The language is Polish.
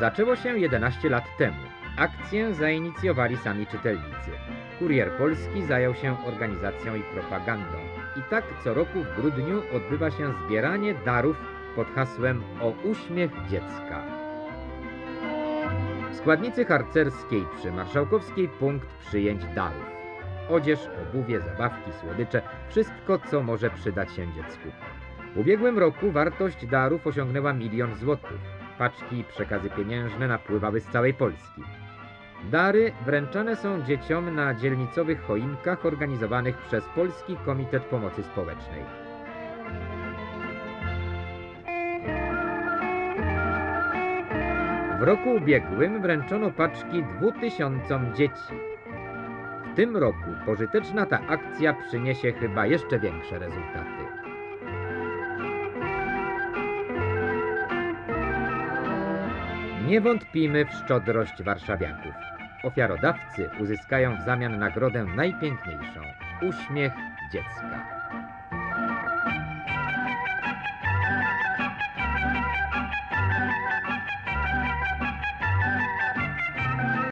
Zaczęło się 11 lat temu. Akcję zainicjowali sami czytelnicy. Kurier Polski zajął się organizacją i propagandą. I tak co roku w grudniu odbywa się zbieranie darów pod hasłem O uśmiech dziecka. W składnicy harcerskiej przy Marszałkowskiej punkt przyjęć darów. Odzież, obuwie, zabawki, słodycze, wszystko co może przydać się dziecku. W ubiegłym roku wartość darów osiągnęła milion złotych. Paczki i przekazy pieniężne napływały z całej Polski. Dary wręczane są dzieciom na dzielnicowych choinkach organizowanych przez Polski Komitet Pomocy Społecznej. W roku ubiegłym wręczono paczki 2000 dzieci. W tym roku pożyteczna ta akcja przyniesie chyba jeszcze większe rezultaty. Nie wątpimy w szczodrość warszawiaków. Ofiarodawcy uzyskają w zamian nagrodę najpiękniejszą uśmiech dziecka.